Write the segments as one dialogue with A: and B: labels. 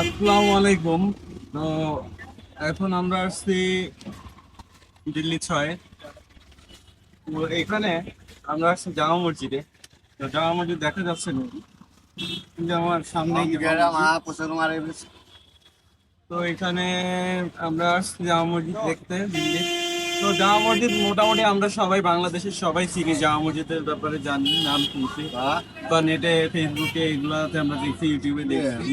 A: আসসালামু আলাইকুম। তো এখন আমরা আসছি দিল্লি ছয়। তো এখানে আমরা আসছি জামা মসজিদে। তো জামা মসজিদ দেখা যাচ্ছে না। কিন্তু আমার সামনে তো এখানে আমরা আসছি জামা মসজিদ দেখতে দিল্লি। তো জামা মসজিদ মোটামুটি আমরা সবাই বাংলাদেশের সবাই চিনি। জামা মসজিদের ব্যাপারে জানি নাম শুনছি বা নেটে ফেসবুকে এগুলাতে আমরা দেখছি ইউটিউবে দেখছি।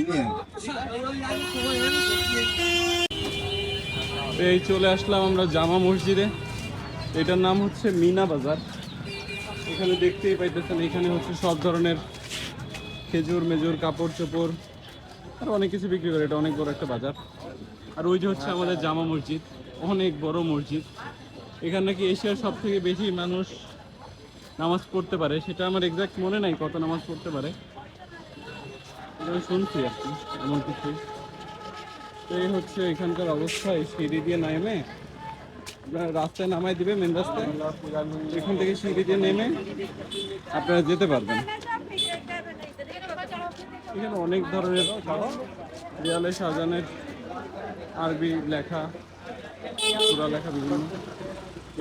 A: এই চলে আসলাম আমরা জামা মসজিদে এটার নাম হচ্ছে মিনা বাজার। এখানে দেখতেই পাইতেছেন এখানে হচ্ছে সব ধরনের খেজুর মেজুর কাপড় চোপড় আর অনেক কিছু বিক্রি করে। এটা অনেক বড় একটা বাজার। আর ওই যে হচ্ছে আমাদের জামা মসজিদ অনেক বড় মসজিদ। এখানে নাকি এশিয়ার সব থেকে বেশি মানুষ নামাজ পড়তে পারে। সেটা আমার এক্সাক্ট মনে নাই কত নামাজ পড়তে পারে। আমি শুনছি আর কি, এমন কিছু। তো এই হচ্ছে এখানকার অবস্থা, এই সিঁড়ি দিয়ে নামে। রাস্তায় নামাই দিবে মেন রাস্তায়। এখান থেকে সিঁড়ি দিয়ে নেমে আপনারা যেতে পারবেন। এখানে অনেক ধরনের দেয়ালে সাজানের আরবি লেখা লেখা বিভিন্ন।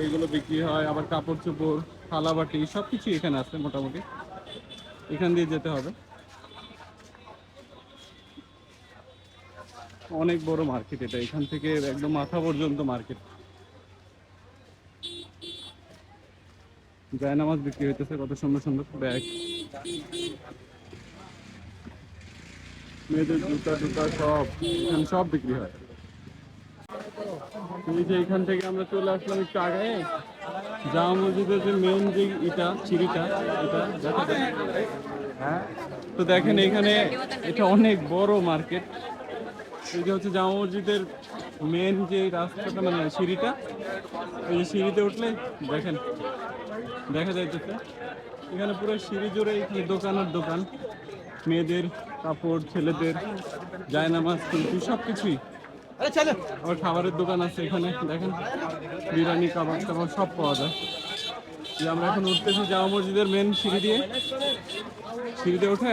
A: এইগুলো বিক্রি হয়, আবার কাপড় চোপড় থালা বাটি সব কিছুই এখানে আছে মোটামুটি। এখান দিয়ে যেতে হবে। অনেক বড় মার্কেট এটা, এখান থেকে একদম মাথা পর্যন্ত মার্কেট। জায়নামাজ বিক্রি হইতেছে কত সুন্দর সুন্দর ব্যাগ। মেয়েদের জুতা জুতা সব, এখানে সব বিক্রি হয়। এই যে এখান থেকে আমরা চলে আসলাম একটু আগে জামা মসজিদের যে মেন যে ইটা, সিঁড়িটা, এটা হ্যাঁ তো দেখেন এখানে এটা অনেক বড় মার্কেট। এই যে হচ্ছে জামা মসজিদের মেন যে রাস্তাটা মানে সিঁড়িটা, এই যে সিঁড়িতে উঠলে দেখেন, দেখা যাইতেছে। এখানে পুরো সিঁড়ি জুড়ে এখানে দোকান। মেয়েদের কাপড়, ছেলেদের জায়নামাজ, কুলফি সব কিছুই আবার খাবারের দোকান আছে এখানে দেখেন। বিরিয়ানি কাবাব টাবাব সব পাওয়া যায়। যে আমরা এখন উঠতেছি জামা মসজিদের মেন সিঁড়ি দিয়ে। সিঁড়িতে উঠে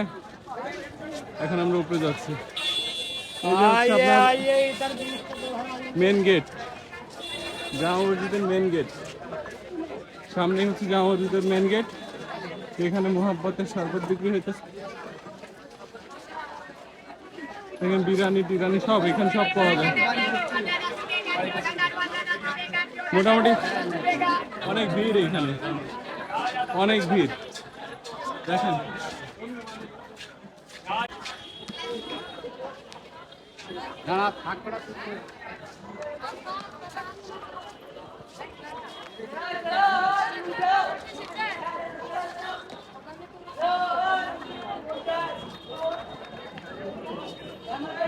A: এখন আমরা উপরে যাচ্ছি। মেন গেট জামা মসজিদের মেন গেট সামনে হচ্ছে জামা মসজিদের মেন গেট এখানে মোহাব্বতের শরবত বিক্রি হইতেছে। এখানে বিরিয়ানি টিরানি সব, এখানে সব পাওয়া যায়। মোটামুটি অনেক ভিড় এখানে। অনেক ভিড়। দেখেন।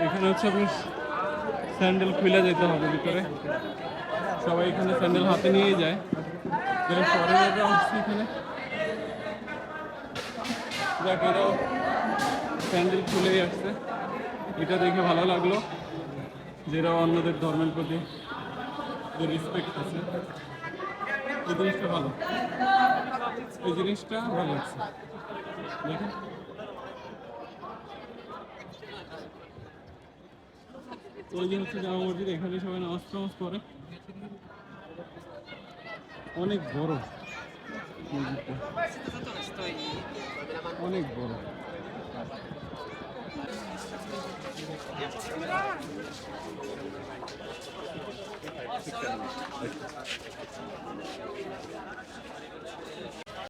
A: এখানে হচ্ছে আপনার স্যান্ডেল খুলে যেতে হবে ভিতরে। সবাই এখানে স্যান্ডেল হাতে নিয়ে যায়। এরা ফরেনাররা আসছে এখানে। এরাও স্যান্ডেল খুলেই আসছে। এটা দেখে ভালো লাগল যেটা অন্যদের ধর্মের প্রতি যে রেসপেক্ট আছে। এই জিনিসটা ভালো। এই জিনিসটা ভালো লাগছে। দেখেন। ওইদিন হচ্ছে জামা মসজিদ এখানে সবাই নামাজ টামাজ করে। অনেক বড়। অনেক বড়।